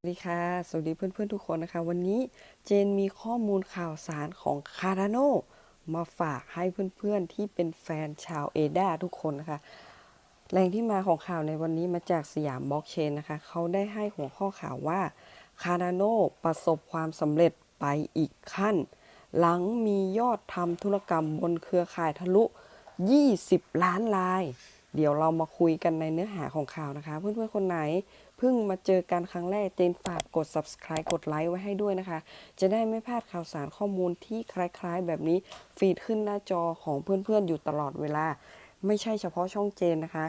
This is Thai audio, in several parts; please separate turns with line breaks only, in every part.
สวัสดีค่ะ สวัสดีเพื่อนๆทุกคนนะคะ วันนี้เจนมีข้อมูลข่าวสารของคา r าโนมาฝากให้เพื่อนๆที่เป็นแฟนชาวเอดาทุกคนนะคะ แหล่งที่มาของข่าวในวันนี้มาจากสยามบล็อกเชนนะคะ เขาได้ให้หัวข้อข่าวว่าคา r าโนประสบความสำเร็จไปอีกขั้น หลังมียอดทำธุรกรรมบนเครือข่ายทะลุ 20 ล้านลาย เดี๋ยวเรามาคุยกันในเนื้อหาของข่าวนะคะ เพื่อนๆคนไหนเพิ่งมาเจอกันครั้งแรกเจนฝากกด subscribe กดไลค์ไว้ให้ด้วยนะคะ จะได้ไม่พลาดข่าวสารข้อมูลที่คล้ายๆ แบบนี้ฟีดขึ้นหน้าจอของเพื่อนๆอยู่ตลอดเวลา ไม่ใช่เฉพาะช่องเจนนะคะ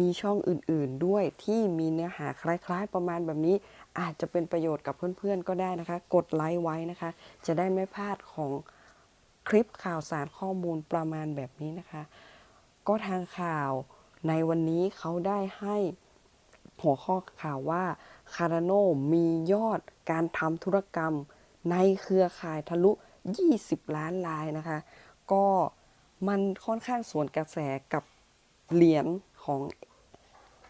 มีช่องอื่นๆด้วยที่มีเนื้อหาคล้ายๆ ประมาณแบบนี้ อาจจะเป็นประโยชน์กับเพื่อนๆก็ได้นะคะ กดไลค์ไว้นะคะ จะได้ไม่พลาดของคลิปข่าวสารข้อมูลประมาณแบบนี้นะคะ ก็ทางข่าวในวันนี้เขาได้ให้หัวข้อข่าวว่าคา r าโนมียอดการทำธุรกรรมในเครือข่ายทะลุ 20 ล้านลายนะคะ ก็มันค่อนข้างสวนกระแสกับเหรียญของ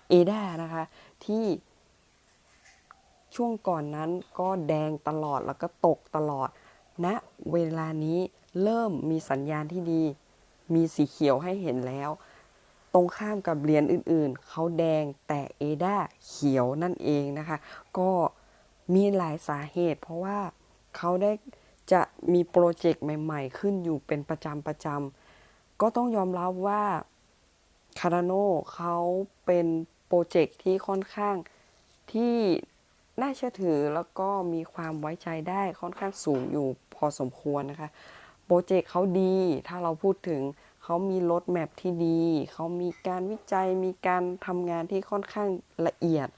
เอดานะคะ ที่ช่วงก่อนนั้นก็แดงตลอดแล้วก็ตกตลอดณนะเวลานี้เริ่มมีสัญญาณที่ดี มีสีเขียวให้เห็นแล้ว ตรงข้ามกับเหรียญอื่นๆ เขาแดงแต่เอดาเขียวนั่นเองนะคะ ก็มีหลายสาเหตุ เพราะว่าเขาได้จะมีโปรเจกต์ใหม่ ๆ ขึ้นอยู่เป็นประจำประจำก็ต้องยอมรับว่าคาราโนเขาเป็นโปรเจกต์ที่ค่อนข้างที่น่าเชื่อถือแล้วก็มีความไว้ใจได้ค่อนข้างสูงอยู่พอสมควรนะคะ โปรเจกต์เขาดี ถ้าเราพูดถึงเขามีรถแมพที่ดี เขามีการวิจัย มีการทำงานที่ค่อนข้างละเอียด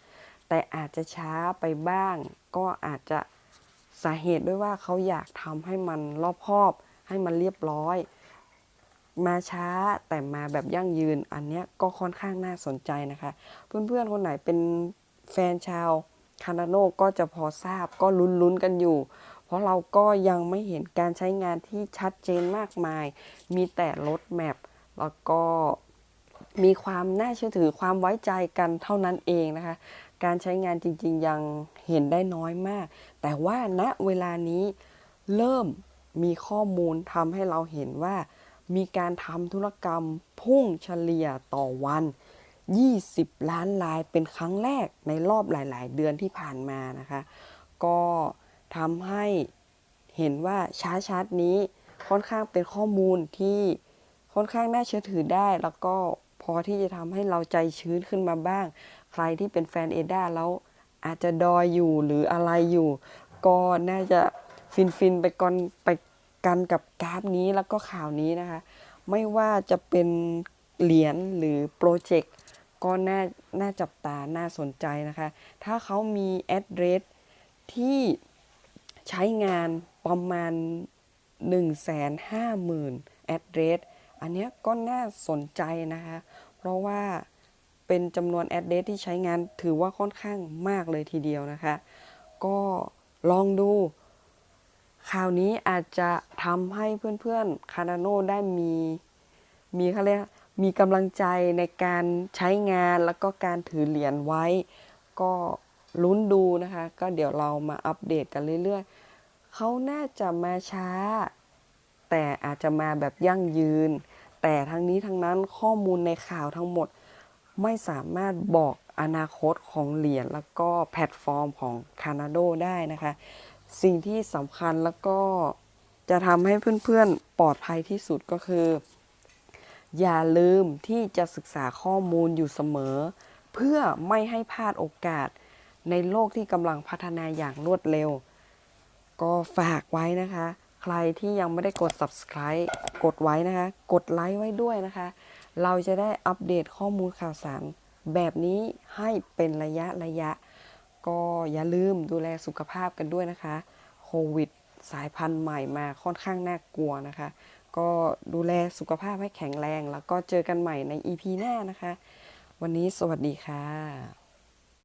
แต่อาจจะช้าไปบ้าง ก็อาจจะสาเหตุด้วยว่าเขาอยากทำให้มันรอบคอบ ให้มันเรียบร้อย มาช้าแต่มาแบบยั่งยืน อันเนี้ยก็ค่อนข้างน่าสนใจนะคะ เพื่อนๆคนไหนเป็นแฟนชาวคานาโนก็จะพอทราบก็ลุ้นๆกันอยู่ ราะเราก็ยังไม่เห็นการใช้งานที่ชัดเจนมากมาย มีแต่รถแมพแล้วก็มีความน่าเชื่อถือความไว้ใจกันเท่านั้นเองนะคะ การใช้งานจริงๆยังเห็นได้น้อยมาก แต่ว่าณเวลานี้เริ่มมีข้อมูลทำให้เราเห็นว่า มีการทำธุรกรรมพุ่งเฉลี่ยต่อวัน 20 ล้านลายเป็นครั้งแรกในรอบหลาย ๆ เดือนที่ผ่านมานะคะ ก็ ทำให้เห็นว่าชาร์ตชาร์ตนี้ค่อนข้างเป็นข้อมูลที่ค่อนข้างน่าเชื่อถือได้ แล้วก็พอที่จะทำให้เราใจชื้นขึ้นมาบ้าง ใครที่เป็นแฟนเอด้าแล้วอาจจะดอยอยู่หรืออะไรอยู่ ก็น่าจะฟินฟินไปก่อนไปกันกับกราฟนี้แล้วก็ข่าวนี้นะคะ ไม่ว่าจะเป็นเหรียญหรือโปรเจกต์ก็น่าน่าจับตาน่าสนใจนะคะ ถ้าเขามีแอดเดรสที่ ใช้งานประมาณ 150,000แอดเดรสอันนี้ก็น่าสนใจนะคะ เพราะว่าเป็นจำนวนแอดเดรสที่ใช้งานถือว่าค่อนข้างมากเลยทีเดียวนะคะ ก็ลองดูข่าวนี้อาจจะทำให้เพื่อนๆคานาโนได้มีมีเขาเรียกมีกำลังใจในการใช้งานแล้วก็การถือเหรียญไว้ ก็ ลุ้นดูนะคะ ก็เดี๋ยวเรามาอัปเดตกันเรื่อยๆเขาน่าจะมาช้า แต่อาจจะมาแบบยั่งยืน แต่ทั้งนี้ทั้งนั้นข้อมูลในข่าวทั้งหมด ไม่สามารถบอกอนาคตของเหรียญแล้วก็แพลตฟอร์มของคานาโดได้นะคะ สิ่งที่สำคัญแล้วก็จะทำให้เพื่อนๆ ปลอดภัยที่สุดก็คือ อย่าลืมที่จะศึกษาข้อมูลอยู่เสมอ เพื่อไม่ให้พลาดโอกาส ในโลกที่กำลังพัฒนาอย่างรวดเร็ว ก็ฝากไว้นะคะ ใครที่ยังไม่ได้กด subscribe กดไว้นะคะ กดไลค์ไว้ด้วยนะคะ เราจะได้อัปเดตข้อมูลข่าวสาร แบบนี้ให้เป็นระยะระยะ ก็อย่าลืมดูแลสุขภาพกันด้วยนะคะ โควิดสายพันธุ์ใหม่มาค่อนข้างน่ากลัวนะคะ ก็ดูแลสุขภาพให้แข็งแรง แล้วก็เจอกันใหม่ใน EP หน้านะคะ วันนี้สวัสดีค่ะ